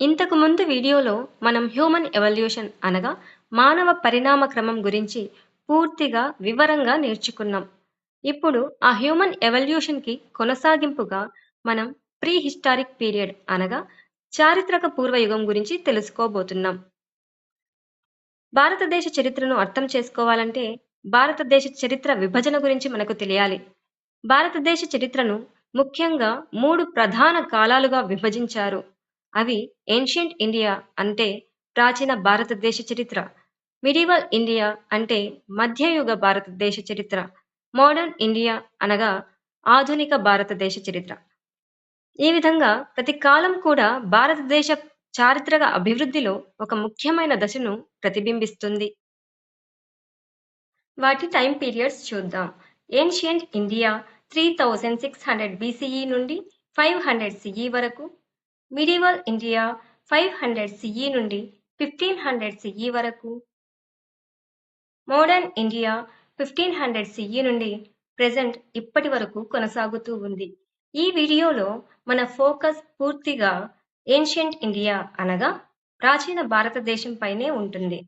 ఇంతకు ముందు వీడియోలో మనం హ్యూమన్ ఎవల్యూషన్ అనగా మానవ పరిణామ క్రమం గురించి పూర్తిగా వివరంగా నేర్చుకున్నాం. ఇప్పుడు ఆ హ్యూమన్ ఎవల్యూషన్కి కొనసాగింపుగా మనం ప్రీ హిస్టారిక్ పీరియడ్ అనగా చారిత్రక పూర్వయుగం గురించి తెలుసుకోబోతున్నాం. భారతదేశ చరిత్రను అర్థం చేసుకోవాలంటే భారతదేశ చరిత్ర విభజన గురించి మనకు తెలియాలి. భారతదేశ చరిత్రను ముఖ్యంగా మూడు ప్రధాన కాలాలుగా విభజించారు. అవి ఏన్షియంట్ ఇండియా అంటే ప్రాచీన భారతదేశ చరిత్ర. మిడివల్ ఇండియా అంటే మధ్యయుగ భారతదేశ చరిత్ర. మోడర్న్ ఇండియా అనగా ఆధునిక భారతదేశ చరిత్ర. ఈ విధంగా ప్రతి కాలం కూడా భారతదేశ చారిత్రక అభివృద్ధిలో ఒక ముఖ్యమైన దశను ప్రతిబింబిస్తుంది. వాటి టైం పీరియడ్స్ చూద్దాం. Ancient India three thousand six hundred BCE నుండి ఫైవ్ హండ్రెడ్ సిఈ వరకు medieval India five hundred CE నుండి ఫిఫ్టీన్ హండ్రెడ్ సిఈ వరకు. Modern India fifteen hundred CE నుండి ప్రజెంట్ ఇప్పటి వరకు కొనసాగుతూ ఉంది. ఈ వీడియోలో మన ఫోకస్ పూర్తిగా ఏన్షియంట్ ఇండియా అనగా ప్రాచీన భారతదేశం పైనే ఉంటుంది.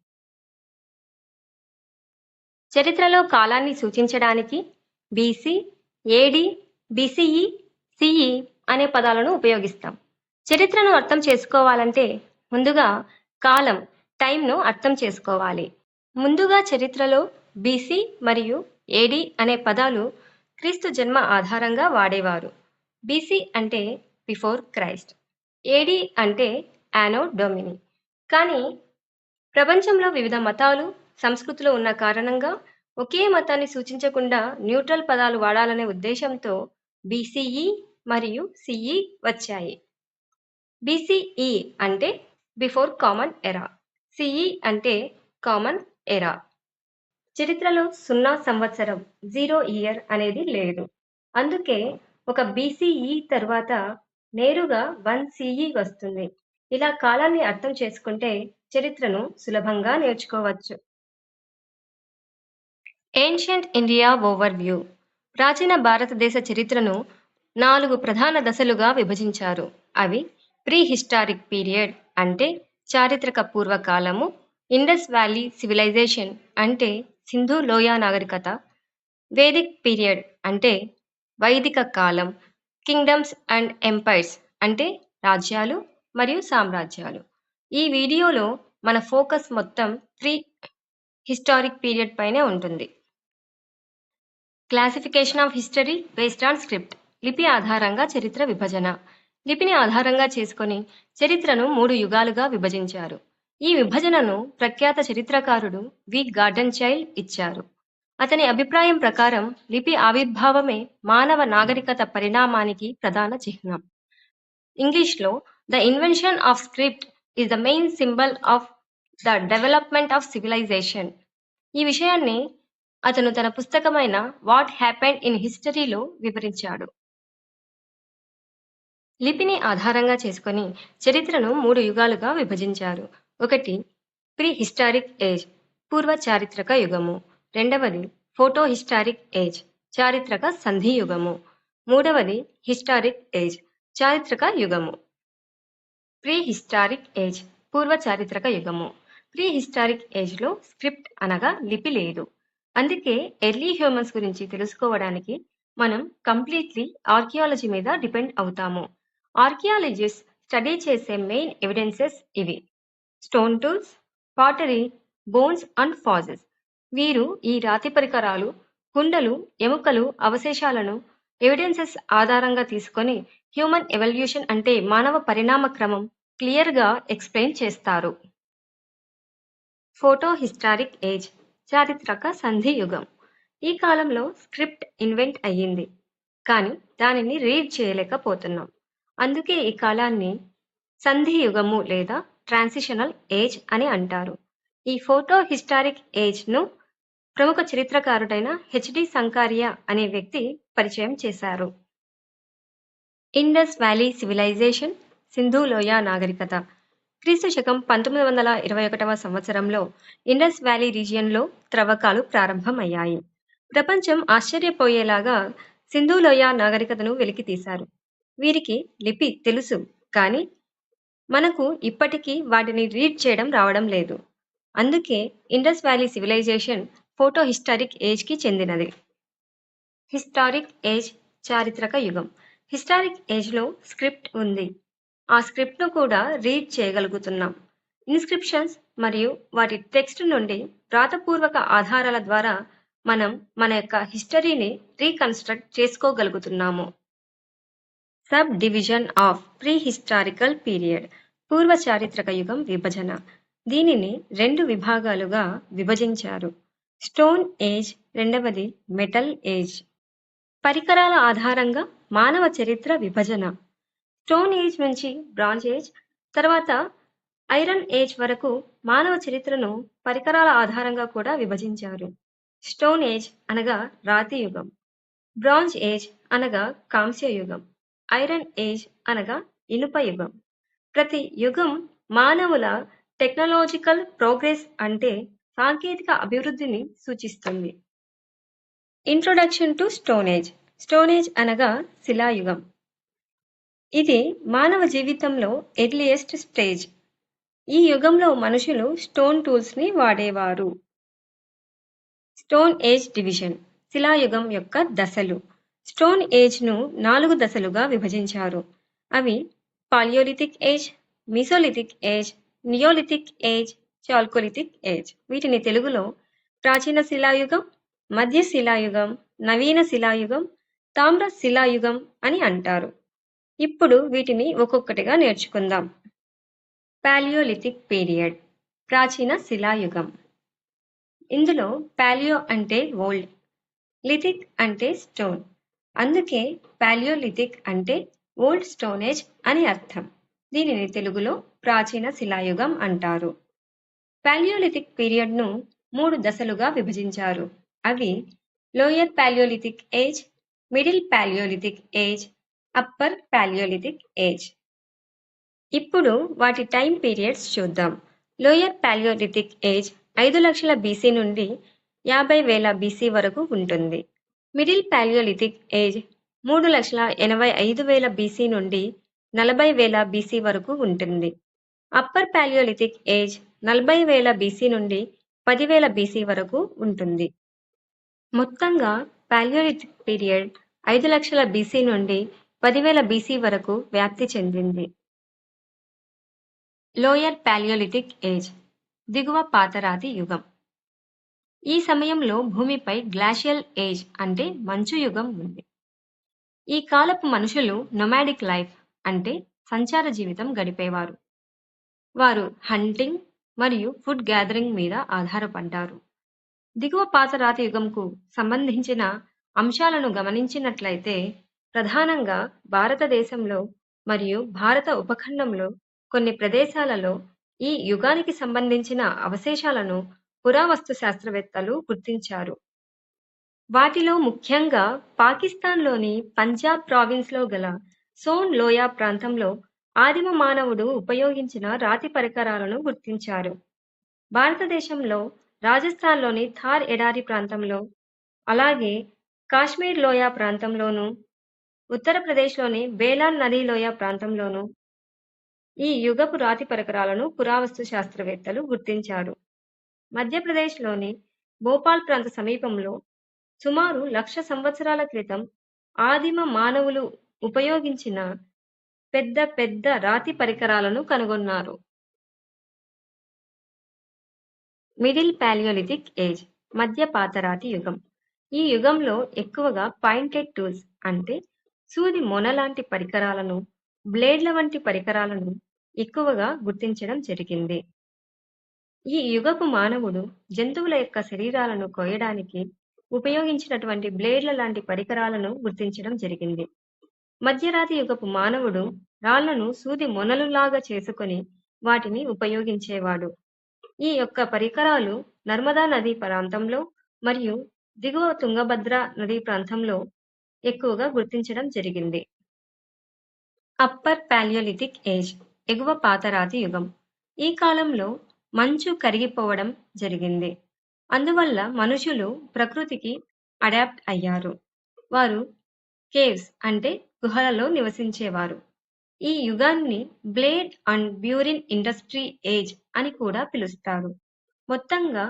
చరిత్రలో కాలాన్ని సూచించడానికి బీసీ ఏడి బీసీఈ సిఈ అనే పదాలను ఉపయోగిస్తాం. చరిత్రను అర్థం చేసుకోవాలంటే ముందుగా కాలం టైంను అర్థం చేసుకోవాలి. ముందుగా చరిత్రలో బీసీ మరియు ఏడి అనే పదాలు క్రీస్తు జన్మ ఆధారంగా వాడేవారు. బీసీ అంటే బిఫోర్ క్రైస్ట్ ఏడి అంటే యానో డొమిని. కానీ ప్రపంచంలో వివిధ మతాలు సంస్కృతులు ఉన్న కారణంగా ఒకే మతాన్ని సూచించకుండా న్యూట్రల్ పదాలు వాడాలనే ఉద్దేశంతో బీసీఈ మరియు సిఈ వచ్చాయి. బీసీఈ అంటే బిఫోర్ కామన్ ఎరా సిఈ అంటే కామన్ ఎరా చరిత్రలో సున్నా సంవత్సరం జీరో ఇయర్ అనేది లేదు. అందుకే ఒక బీసీఈ తర్వాత నేరుగా వన్ సిఈ వస్తుంది. ఇలా కాలాన్ని అర్థం చేసుకుంటే చరిత్రను సులభంగా నేర్చుకోవచ్చు. ఏన్షియంట్ ఇండియా ఓవర్ వ్యూ ప్రాచీన భారతదేశ చరిత్రను నాలుగు ప్రధాన దశలుగా విభజించారు. అవి ప్రీ హిస్టారిక్ పీరియడ్ అంటే చారిత్రక పూర్వకాలము ఇండస్ వ్యాలీ సివిలైజేషన్ అంటే సింధు లోయ నాగరికత వేదిక్ పీరియడ్ అంటే వైదిక కాలం కింగ్డమ్స్ అండ్ ఎంపైర్స్ అంటే రాజ్యాలు మరియు సామ్రాజ్యాలు. ఈ వీడియోలో మన ఫోకస్ మొత్తం త్రీ హిస్టారిక్ పీరియడ్ పైనే ఉంటుంది. Classification of history based on script లిపి ఆధారంగా చరిత్ర విభజన. లిపిని ఆధారంగా చేసుకొని చరిత్రను మూడు యుగాలుగా విభజించారు. ఈ విభజనను ప్రఖ్యాత చరిత్రకారుడు వి. గార్డెన్ చైల్డ్ ఇచ్చారు. అతని అభిప్రాయం ప్రకారం లిపి ఆవిర్భావమే మానవ నాగరికత పరిణామానికి ప్రధాన చిహ్నం. ఇంగ్లీష్లో the invention of script is the main symbol of the development of civilization. ఈ విషయాన్ని అతను తన పుస్తకమైన వాట్ హ్యాపెండ్ ఇన్ హిస్టరీలో వివరించాడు. లిపిని ఆధారంగా చేసుకొని చరిత్రను మూడు యుగాలుగా విభజించారు. ఒకటి ప్రీ హిస్టారిక్ ఏజ్ పూర్వ చారిత్రక యుగము. రెండవది ఫోటో హిస్టారిక్ ఏజ్ చారిత్రక సంధి యుగము. మూడవది హిస్టారిక్ ఏజ్ చారిత్రక యుగము. ప్రీ హిస్టారిక్ ఏజ్ పూర్వ చారిత్రక యుగము. ప్రీ హిస్టారిక్ ఏజ్లో స్క్రిప్ట్ అనగా లిపి లేదు. అందుకే ఎర్లీ హ్యూమన్స్ గురించి తెలుసుకోవడానికి మనం కంప్లీట్లీ ఆర్కియాలజీ మీద డిపెండ్ అవుతాము. ఆర్కియాలజిస్ట్ స్టడీ చేసే మెయిన్ ఎవిడెన్సెస్ ఇవి. Stone tools pottery bones and fossils. వీరు ఈ రాతి పరికరాలు కుండలు ఎముకలు అవశేషాలను ఎవిడెన్సెస్ ఆధారంగా తీసుకొని హ్యూమన్ ఎవల్యూషన్ అంటే మానవ పరిణామ క్రమం క్లియర్గా ఎక్స్ప్లెయిన్ చేస్తారు. ఫోటో హిస్టారిక్ ఏజ్ చారిత్రక సంధి యుగం. ఈ కాలంలో స్క్రిప్ట్ ఇన్వెంట్ అయ్యింది. కానీ దానిని రీడ్ చేయలేకపోతున్నాం. అందుకే ఈ కాలాన్ని సంధియుగము లేదా ట్రాన్సిషనల్ ఏజ్ అని అంటారు. ఈ ఫోటో హిస్టారిక్ ఏజ్ను ప్రముఖ చరిత్రకారుడైన హెచ్డి సంకారియా అనే వ్యక్తి పరిచయం చేశారు. ఇండస్ వ్యాలీ సివిలైజేషన్ సింధు లోయ నాగరికత. క్రీస్తు శకం పంతొమ్మిది వందల ఇరవై ఒకటవ సంవత్సరంలో ఇండస్ వ్యాలీ రీజియన్లో త్రవ్వకాలు ప్రారంభమయ్యాయి. ప్రపంచం ఆశ్చర్యపోయేలాగా సింధు లోయ నాగరికతను వెలికితీశారు. వీరికి లిపి తెలుసు కానీ మనకు ఇప్పటికీ వాటిని రీడ్ చేయడం రావడం లేదు. అందుకే Indus valley civilization proto historic ఏజ్కి చెందినది. హిస్టారిక్ ఏజ్ చారిత్రక యుగం. హిస్టారిక్ ఏజ్లో స్క్రిప్ట్ ఉంది. ఆ స్క్రిప్ట్ను కూడా రీడ్ చేయగలుగుతున్నాం. ఇన్స్క్రిప్షన్స్ మరియు వాటి టెక్స్ట్ నుండి వ్రాతపూర్వక ఆధారాల ద్వారా మనం మన యొక్క హిస్టరీని reconstruct చేసుకోగలుగుతున్నాము. Sub division of pre historical period పూర్వ చారిత్రక యుగం విభజన. దీనిని రెండు విభాగాలుగా విభజించారు. స్టోన్ ఏజ్ రెండవది మెటల్ ఏజ్. పరికరాల ఆధారంగా మానవ చరిత్ర విభజన. స్టోన్ ఏజ్ నుంచి బ్రాంజ్ ఏజ్ తర్వాత ఐరన్ ఏజ్ వరకు మానవ చరిత్రను పరికరాల ఆధారంగా కూడా విభజించారు. స్టోన్ ఏజ్ అనగా రాతి యుగం. బ్రాంజ్ ఏజ్ అనగా కాంస్య యుగం. ఐరన్ ఏజ్ అనగా ఇనుప యుగం. ప్రతి యుగం మానవుల టెక్నాలజికల్ ప్రోగ్రెస్ అంటే సాంకేతిక అభివృద్ధిని సూచిస్తుంది. Introduction to stone age. అనగా శిలాయుగం. ఇది మానవ జీవితంలో ఎర్లియస్ట్ స్టేజ్. ఈ యుగంలో మనుషులు స్టోన్ టూల్స్ని వాడేవారు. Stone age division. శిలాయుగం యొక్క దశలు. స్టోన్ ఏజ్ను నాలుగు దశలుగా విభజించారు. అవి paleolithic age mesolithic age neolithic age chalcolithic age. వీటిని తెలుగులో ప్రాచీన శిలాయుగం మధ్య శిలాయుగం నవీన శిలాయుగం తామ్ర శిలాయుగం అని అంటారు. ఇప్పుడు వీటిని ఒక్కొక్కటిగా నేర్చుకుందాం. పాలియోలిథిక్ పీరియడ్ ప్రాచీన శిలాయుగం. ఇందులో పాలియో అంటే ఓల్డ్ లిథిక్ అంటే స్టోన్. అందుకే పాలియోలిథిక్ అంటే ఓల్డ్ స్టోనేజ్ అని అర్థం. దీనిని తెలుగులో ప్రాచీన శిలాయుగం అంటారు. పాలియోలిథిక్ పీరియడ్ను మూడు దశలుగా విభజించారు. అవి lower paleolithic age middle paleolithic age upper paleolithic age. ఇప్పుడు వాటి టైం పీరియడ్స్ చూద్దాం. లోయర్ పాలియోలిథిక్ ఏజ్ ఐదు లక్షల బీసీ నుండి యాభై వేల బీసీ వరకు ఉంటుంది. మిడిల్ పాలియోలిథిక్ ఏజ్ మూడు లక్షల ఎనభై ఐదు వేల బీసీ నుండి నలభై వేల బీసీ వరకు ఉంటుంది. అప్పర్ పాలియోలిథిక్ ఏజ్ నలభై వేల బీసీ నుండి పదివేల బీసీ వరకు ఉంటుంది. మొత్తంగా పాలియోలిథిక్ పీరియడ్ ఐదు లక్షల బీసీ నుండి పదివేల బీసీ వరకు వ్యాప్తి చెందింది. లోయర్ పాలియోలిథిక్ ఏజ్ దిగువ పాతరాతి యుగం. ఈ సమయంలో భూమిపై గ్లాషియల్ ఏజ్ అంటే మంచు యుగం ఉంది. ఈ కాలపు మనుషులు నొమాడిక్ లైఫ్ అంటే సంచార జీవితం గడిపేవారు. వారు హంటింగ్ మరియు ఫుడ్ గ్యాదరింగ్ మీద ఆధారపడ్డారు. దిగువ పాతరాతి యుగంకు సంబంధించిన అంశాలను గమనించినట్లయితే ప్రధానంగా భారతదేశంలో మరియు భారత ఉపఖండంలో కొన్ని ప్రదేశాలలో ఈ యుగానికి సంబంధించిన అవశేషాలను పురావస్తు శాస్త్రవేత్తలు గుర్తించారు. వాటిలో ముఖ్యంగా పాకిస్తాన్లోని పంజాబ్ ప్రావిన్స్లో గల సోన్ లోయా ప్రాంతంలో ఆదిమ మానవుడు ఉపయోగించిన రాతి పరికరాలను గుర్తించారు. భారతదేశంలో రాజస్థాన్లోని థార్ ఎడారి ప్రాంతంలో అలాగే కాశ్మీర్ లోయా ప్రాంతంలోను ఉత్తరప్రదేశ్లోని బేలాన్ నదీ లోయ ప్రాంతంలోను ఈ యుగపు రాతి పరికరాలను పురావస్తు శాస్త్రవేత్తలు గుర్తించారు. మధ్యప్రదేశ్లోని భోపాల్ ప్రాంత సమీపంలో సుమారు లక్ష సంవత్సరాల క్రితం ఆదిమ మానవులు ఉపయోగించిన పెద్ద పెద్ద రాతి పరికరాలను కనుగొన్నారు. మిడిల్ పాలియోలిథిక్ ఏజ్ మధ్య పాతరాతి యుగం. ఈ యుగంలో ఎక్కువగా పాయింటెడ్ టూల్స్ అంటే సూది మొన లాంటి పరికరాలను బ్లేడ్ల వంటి పరికరాలను ఎక్కువగా గుర్తించడం జరిగింది. ఈ యుగపు మానవుడు జంతువుల యొక్క శరీరాలను కోయడానికి ఉపయోగించినటువంటి బ్లేడ్ల లాంటి పరికరాలను గుర్తించడం జరిగింది. మధ్యరాతి యుగపు మానవుడు రాళ్ళను సూది మొనలులాగా చేసుకుని వాటిని ఉపయోగించేవాడు. ఈ యొక్క పరికరాలు నర్మదా నదీ ప్రాంతంలో మరియు దిగువ తుంగభద్ర నదీ ప్రాంతంలో ఎక్కువగా గుర్తించడం జరిగింది. అప్పర్ పాలియోలిథిక్ ఏజ్ ఎగువ పాతరాతి యుగం. ఈ కాలంలో మంచు కరిగిపోవడం జరిగింది. అందువల్ల మనుషులు ప్రకృతికి అడాప్ట్ అయ్యారు. వారు కేవ్స్ అంటే గుహలలో నివసించేవారు. ఈ యుగాన్ని blade and burin industry age అని కూడా పిలుస్తారు. మొత్తంగా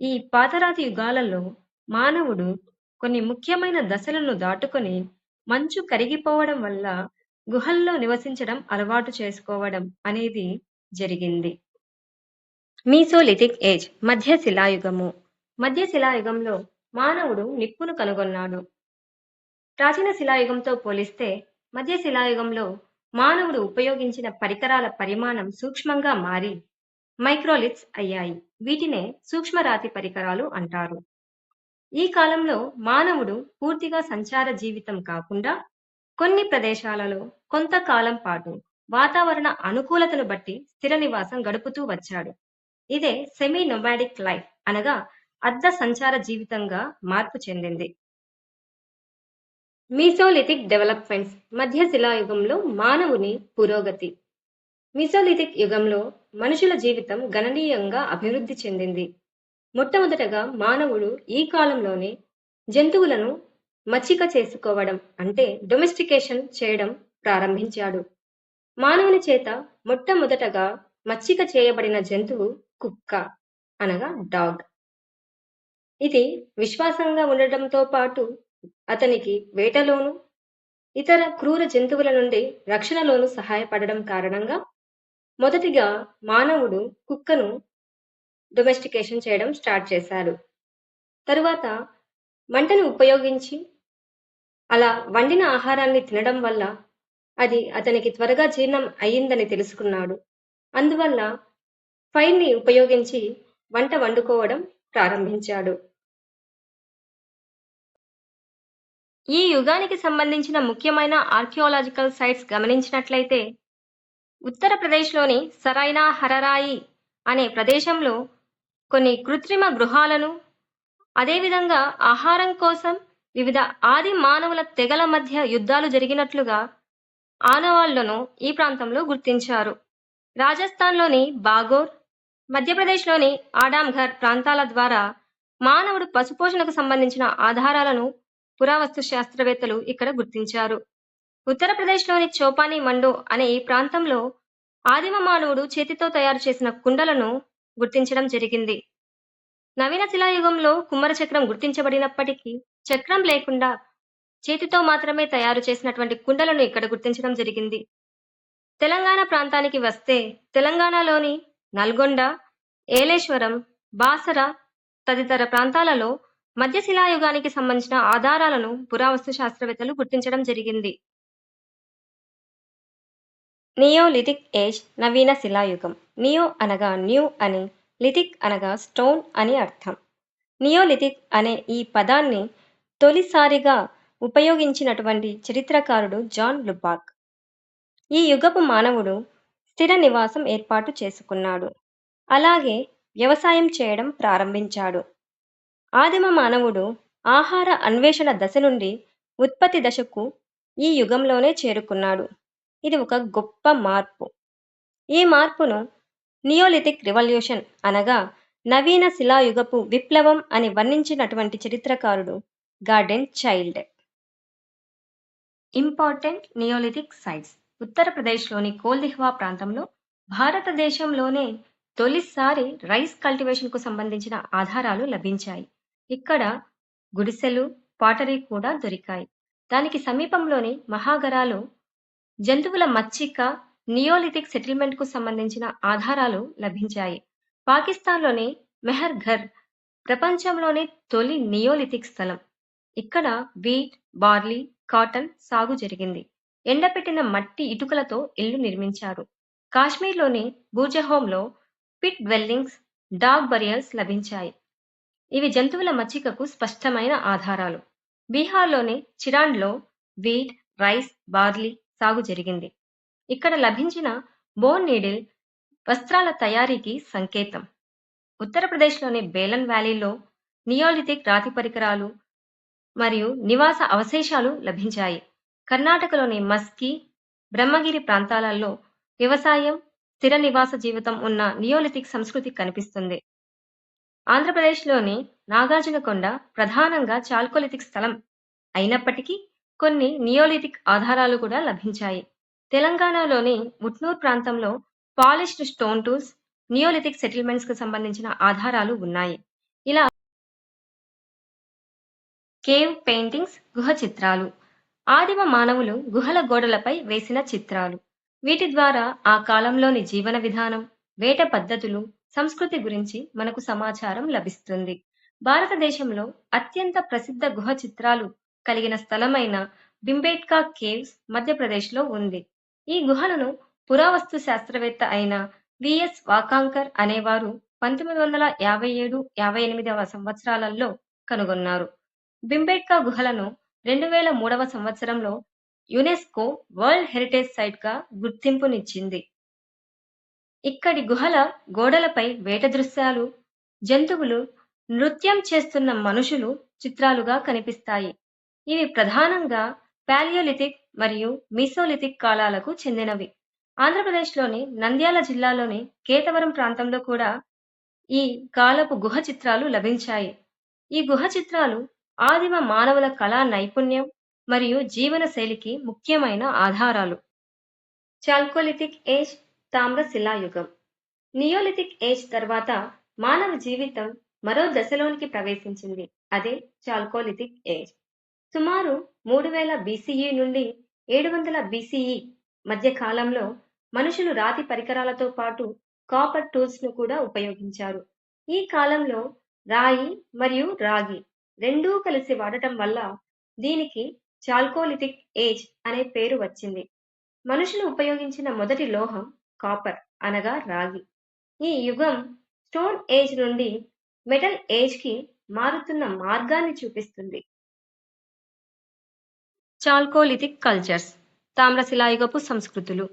ఈ పాతరాతి యుగాలలో మానవుడు కొన్ని ముఖ్యమైన దశలను దాటుకొని మంచు కరిగిపోవడం వల్ల గుహల్లో నివసించడం అలవాటు చేసుకోవడం అనేది జరిగింది. మీసోలిథిక్ ఏజ్ మధ్య శిలాయుగము. మధ్య శిలాయుగంలో మానవుడు నిప్పును కనుగొన్నాడు. ప్రాచీన శిలాయుగంతో పోలిస్తే మధ్య శిలాయుగంలో మానవుడు ఉపయోగించిన పరికరాల పరిమాణం సూక్ష్మంగా మారి మైక్రోలిత్స్ అయ్యాయి. వీటినే సూక్ష్మరాతి పరికరాలు అంటారు. ఈ కాలంలో మానవుడు పూర్తిగా సంచార జీవితం కాకుండా కొన్ని ప్రదేశాలలో కొంతకాలం పాటు వాతావరణ అనుకూలతను బట్టి స్థిర నివాసం గడుపుతూ వచ్చాడు. ఇదే సెమీ నొమాడిక్ లైఫ్ అనగా అర్ధ సంచార జీవితంగా మార్పు చెందింది. మీసోలిథిక్ డెవలప్మెంట్స్ మధ్య శిలాయుగంలో మానవుని పురోగతి. మీసోలిథిక్ యుగంలో మనుషుల జీవితం గణనీయంగా అభివృద్ధి చెందింది. మొట్టమొదటగా మానవుడు ఈ కాలంలోనే జంతువులను మచ్చిక చేసుకోవడం అంటే డొమెస్టికేషన్ చేయడం ప్రారంభించాడు. మానవుని చేత మొట్టమొదటగా మచ్చిక చేయబడిన జంతువు కుక్క అనగా డాగ్. ఇది విశ్వాసంగా ఉండటంతో పాటు అతనికి వేటలోను ఇతర క్రూర జంతువుల నుండి రక్షణలోను సహాయపడడం కారణంగా మొదటిగా మానవుడు కుక్కను డొమెస్టికేషన్ చేయడం స్టార్ట్ చేశాడు. తరువాత మంటను ఉపయోగించి అలా వండిన ఆహారాన్ని తినడం వల్ల అది అతనికి త్వరగా జీర్ణం అయ్యిందని తెలుసుకున్నాడు. అందువల్ల ఫైర్ని ఉపయోగించి వంట వండుకోవడం ప్రారంభించాడు. ఈ యుగానికి సంబంధించిన ముఖ్యమైన ఆర్కియోలాజికల్ సైట్స్ గమనించినట్లయితే ఉత్తరప్రదేశ్లోని సరైనా హరరాయి అనే ప్రదేశంలో కొన్ని కృత్రిమ గృహాలను అదేవిధంగా ఆహారం కోసం వివిధ ఆది మానవుల తెగల మధ్య యుద్ధాలు జరిగినట్లుగా ఆనవాళ్ళను ఈ ప్రాంతంలో గుర్తించారు. రాజస్థాన్లోని బాగోర్ మధ్యప్రదేశ్లోని ఆడాంఘర్ ప్రాంతాల ద్వారా మానవుడు పశుపోషణకు సంబంధించిన ఆధారాలను పురావస్తు శాస్త్రవేత్తలు ఇక్కడ గుర్తించారు. ఉత్తరప్రదేశ్లోని చోపాని మండు అనే ఈ ప్రాంతంలో ఆదిమ మానవుడు చేతితో తయారు చేసిన కుండలను గుర్తించడం జరిగింది. నవీన శిలాయుగంలో కుమ్మర చక్రం గుర్తించబడినప్పటికీ చక్రం లేకుండా చేతితో మాత్రమే తయారు చేసినటువంటి కుండలను ఇక్కడ గుర్తించడం జరిగింది. తెలంగాణ ప్రాంతానికి వస్తే తెలంగాణలోని నల్గొండ ఏలేశ్వరం బాసర తదితర ప్రాంతాలలో మధ్యశిలాయుగానికి సంబంధించిన ఆధారాలను పురావస్తు శాస్త్రవేత్తలు గుర్తించడం జరిగింది. నియోలిథిక్ ఏజ్ నవీన శిలాయుగం. నియో అనగా న్యూ అని లిథిక్ అనగా స్టోన్ అని అర్థం. నియోలిథిక్ అనే ఈ పదాన్ని తొలిసారిగా ఉపయోగించినటువంటి చరిత్రకారుడు జాన్ లుబాక్. ఈ యుగపు మానవుడు స్థిర నివాసం ఏర్పాటు చేసుకున్నాడు. అలాగే వ్యవసాయం చేయడం ప్రారంభించాడు. ఆదిమ మానవుడు ఆహార అన్వేషణ దశ నుండి ఉత్పత్తి దశకు ఈ యుగంలోనే చేరుకున్నాడు. ఇది ఒక గొప్ప మార్పు. ఈ మార్పును నియోలిథిక్ రివల్యూషన్ అనగా నవీన శిలాయుగపు విప్లవం అని వర్ణించినటువంటి చరిత్రకారుడు Gordon Childe. Important neolithic sites. ఉత్తరప్రదేశ్లోని కోల్దిహ్వా ప్రాంతంలో భారతదేశంలోనే తొలిసారి రైస్ కల్టివేషన్కు సంబంధించిన ఆధారాలు లభించాయి. ఇక్కడ గుడిసెలు పాటరీ కూడా దొరికాయి. దానికి సమీపంలోని మహాగరాలో జంతువుల మచ్చిక నియోలిథిక్ సెటిల్మెంట్కు సంబంధించిన ఆధారాలు లభించాయి. పాకిస్తాన్లోని మెహర్ఘర్ ప్రపంచంలోని తొలి నియోలిథిక్ స్థలం. ఇక్కడ వీట్ బార్లీ కాటన్ సాగు జరిగింది. ఎండపెట్టిన మట్టి ఇటుకలతో ఇల్లు నిర్మించారు. కాశ్మీర్లోని బూర్జహోంలో పిట్ డ్వెల్లింగ్స్ డాగ్ బరియల్స్ లభించాయి. ఇవి జంతువుల మచ్చికకు స్పష్టమైన ఆధారాలు. బీహార్లోని చిరాండ్లో వీట్ రైస్ బార్లీ సాగు జరిగింది. ఇక్కడ లభించిన బోన్ నీడిల్ వస్త్రాల తయారీకి సంకేతం. ఉత్తరప్రదేశ్లోని బేలన్ వ్యాలీలో నియోలిథిక్ రాతి పరికరాలు మరియు నివాస అవశేషాలు లభించాయి. కర్ణాటకలోని మస్కీ బ్రహ్మగిరి ప్రాంతాలలో వ్యవసాయం స్థిర నివాస జీవితం ఉన్న నియోలిథిక్ సంస్కృతి కనిపిస్తుంది. ఆంధ్రప్రదేశ్లోని నాగార్జునకొండ ప్రధానంగా చాల్కోలిథిక్ స్థలం అయినప్పటికీ కొన్ని నియోలిథిక్ ఆధారాలు కూడా లభించాయి. తెలంగాణలోని ఉట్నూర్ ప్రాంతంలో పాలిష్డ్ స్టోన్ టూల్స్ నియోలిథిక్ సెటిల్మెంట్స్కు సంబంధించిన ఆధారాలు ఉన్నాయి. ఇలా కేవ్ పెయింటింగ్స్ గుహ చిత్రాలు ఆదిమ మానవులు గుహల గోడలపై వేసిన చిత్రాలు. వీటి ద్వారా ఆ కాలంలోని జీవన విధానం వేట పద్ధతులు సంస్కృతి గురించి మనకు సమాచారం లభిస్తుంది. భారతదేశంలో అత్యంత ప్రసిద్ధ గుహ చిత్రాలు కలిగిన స్థలమైన బింబేట్కా కేవ్స్ మధ్యప్రదేశ్లో ఉంది. ఈ గుహలను పురావస్తు శాస్త్రవేత్త అయిన విఎస్ వాకాంకర్ అనేవారు పంతొమ్మిది వందల యాభై ఏడు యాభై ఎనిమిదవ సంవత్సరాలలో కనుగొన్నారు. బింబేట్కా గుహలను రెండు వేల మూడవ సంవత్సరంలో యునెస్కో వరల్డ్ హెరిటేజ్ సైట్గా గుర్తింపునిచ్చింది. ఇక్కడి గుహల గోడలపై వేట దృశ్యాలు జంతువులు నృత్యం చేస్తున్న మనుషులు చిత్రాలుగా కనిపిస్తాయి. ఇవి ప్రధానంగా పాలియోలిథిక్ మరియు మీసోలిథిక్ కాలాలకు చెందినవి. ఆంధ్రప్రదేశ్లోని నంద్యాల జిల్లాలోని కేతవరం ప్రాంతంలో కూడా ఈ కాలపు గుహ చిత్రాలు లభించాయి. ఈ గుహ చిత్రాలు ఆదిమ మానవుల కళా నైపుణ్యం మరియు జీవన శైలికి ముఖ్యమైన ఆధారాలు. చాల్కోలిథిక్ ఏజ్ తామ్ర శిలాయుగం నియోలిథిక్ ఏజ్ తర్వాత మానవ జీవితం మరో దశలోనికి ప్రవేశించింది. అదే చాల్కోలిథిక్ ఏజ్. సుమారు మూడు వేల బీసీఈ నుండి ఏడు వందల బీసీఈ మధ్య కాలంలో మనుషులు రాతి పరికరాలతో పాటు కాపర్ టూల్స్ను కూడా ఉపయోగించారు. ఈ కాలంలో రాయి మరియు రాగి రెండూ కలిసి వాడటం వల్ల దీనికి చాల్కోలిథిక్ ఏజ్ అనే పేరు వచ్చింది. మనుషులు ఉపయోగించిన మొదటి లోహం కాపర్ అనగా రాగి. ఈ యుగం స్టోన్ ఏజ్ నుండి మెటల్ ఏజ్కి మారుతున్న మార్గాన్ని చూపిస్తుంది. చాల్కోలిథిక్ కల్చర్స్ తామ్రశిలాయుగపు సంస్కృతులు.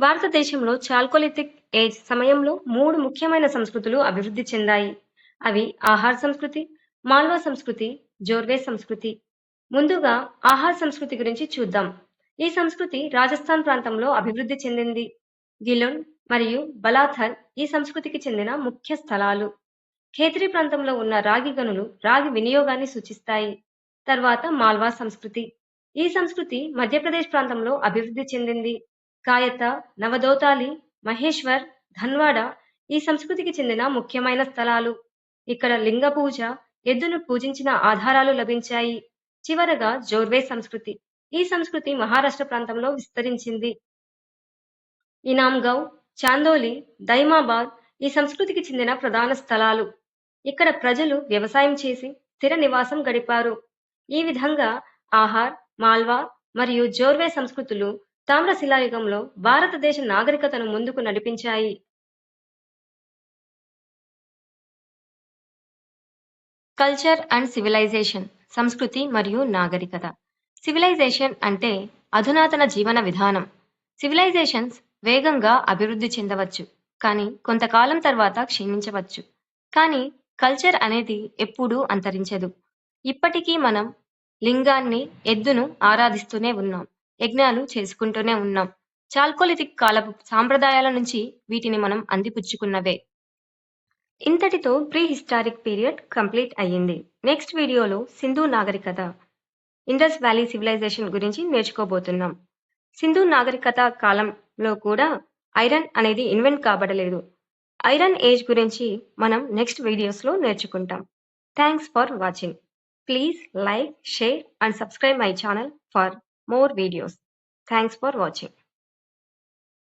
భారతదేశంలో చాల్కోలిథిక్ ఏజ్ సమయంలో మూడు ముఖ్యమైన సంస్కృతులు అభివృద్ధి చెందాయి. అవి ఆహార సంస్కృతి మాల్వా సంస్కృతి జోర్వే సంస్కృతి. ముందుగా ఆహార సంస్కృతి గురించి చూద్దాం. ఈ సంస్కృతి రాజస్థాన్ ప్రాంతంలో అభివృద్ధి చెందింది. గిలోన్ మరియు బలాథర్ ఈ సంస్కృతికి చెందిన ముఖ్య స్థలాలు. ఖేత్రి ప్రాంతంలో ఉన్న రాగి గనులు రాగి వినియోగాన్ని సూచిస్తాయి. తర్వాత మాల్వా సంస్కృతి. ఈ సంస్కృతి మధ్యప్రదేశ్ ప్రాంతంలో అభివృద్ధి చెందింది. కాయత నవదోతాలి మహేశ్వర్ ధన్వాడ ఈ సంస్కృతికి చెందిన ముఖ్యమైన స్థలాలు. ఇక్కడ లింగ పూజ ఎద్దును పూజించిన ఆధారాలు లభించాయి. చివరగా జోర్వే సంస్కృతి. ఈ సంస్కృతి మహారాష్ట్ర ప్రాంతంలో విస్తరించింది. ఇనాంగౌ చాందోలి దైమాబాద్ ఈ సంస్కృతికి చెందిన ప్రధాన స్థలాలు. ఇక్కడ ప్రజలు వ్యవసాయం చేసి స్థిర నివాసం గడిపారు. ఈ విధంగా ఆహార్ మాల్వా మరియు జోర్వే సంస్కృతులు తామ్రశిలాయుగంలో భారతదేశ నాగరికతను ముందుకు నడిపించాయి. కల్చర్ అండ్ సివిలైజేషన్ సంస్కృతి మరియు నాగరికత. సివిలైజేషన్ అంటే అధునాతన జీవన విధానం. సివిలైజేషన్స్ వేగంగా అభివృద్ధి చెందవచ్చు కానీ కొంతకాలం తర్వాత క్షీణించవచ్చు. కానీ కల్చర్ అనేది ఎప్పుడూ అంతరించదు. ఇప్పటికీ మనం లింగాన్ని ఎద్దును ఆరాధిస్తూనే ఉన్నాం యజ్ఞాలు చేసుకుంటూనే ఉన్నాం. చాల్కోలిథిక్ కాలపు సాంప్రదాయాల నుంచి వీటిని మనం అందిపుచ్చుకున్నవే. ఇంతటితో ప్రీ హిస్టారిక్ పీరియడ్ కంప్లీట్ అయ్యింది. నెక్స్ట్ వీడియోలో సింధు నాగరికత ఇండస్ వ్యాలీ సివిలైజేషన్ గురించి నేర్చుకోబోతున్నాం. సింధు నాగరికత కాలంలో కూడా ఐరన్ అనేది ఇన్వెంట్ కాబడలేదు. ఐరన్ ఏజ్ గురించి మనం నెక్స్ట్ వీడియోస్లో నేర్చుకుంటాం. Thanks for watching. Please like share and subscribe my channel for more videos. Thanks for watching.